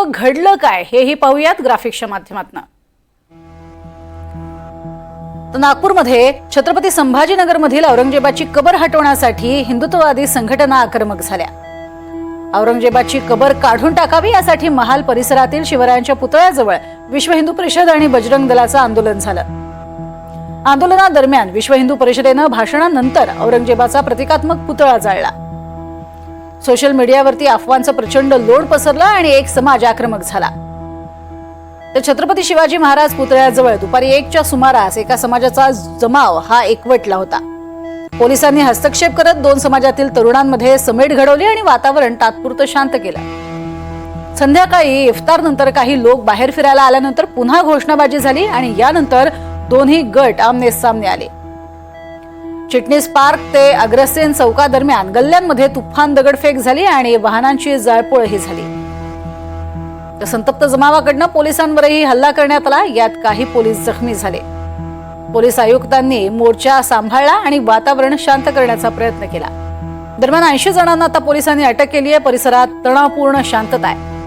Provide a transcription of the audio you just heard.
नेमकं घडलं काय हेही पाहूयात ग्राफिक्सच्या माध्यमातून. तर नागपूरमध्ये छत्रपती संभाजीनगरमधील औरंगजेबाची कबर हटवण्यासाठी हिंदुत्ववादी संघटना आक्रमक झाल्या. औरंगजेबाची कबर काढून टाकावी यासाठी महाल परिसरातील शिवरायांच्या पुतळ्याजवळ विश्व हिंदू परिषद आणि बजरंग दलाचं आंदोलन झालं. आंदोलनादरम्यान विश्व हिंदू परिषदेनं भाषणानंतर औरंगजेबाचा प्रतिकात्मक पुतळा जाळला. सोशल मीडियावरती अफवांचा प्रचंड लोड पसरला आणि एक समाज आक्रमक झाला. तर छत्रपती शिवाजी महाराज पुतळ्याजवळ दुपारी एकच्या सुमारास एका समाजाचा जमाव हा एकवटला होता. पोलिसांनी हस्तक्षेप करत दोन समाजातील तरुणांमध्ये समेट घडवली आणि वातावरण तात्पुरतं शांत केलं. संध्याकाळी इफ्तार नंतर काही लोक बाहेर फिरायला आल्यानंतर पुन्हा घोषणाबाजी झाली आणि यानंतर दोन्ही गट आमने सामने आले. चिटणीस पार्क ते अग्रसेन चौकादरम्यान गल्ल्यांमध्ये तुफान दगडफेक झाली आणि वाहनांची जाळपोळही झाली. तर संतप्त जमावाकडनं पोलिसांवरही हल्ला करण्यात आला यात काही पोलीस जखमी झाले. पोलीस आयुक्तांनी मोर्चा सांभाळला आणि वातावरण शांत करण्याचा प्रयत्न केला. दरम्यान ऐंशी जणांना आता पोलिसांनी अटक केली आहे परिसरात तणावपूर्ण शांतता आहे.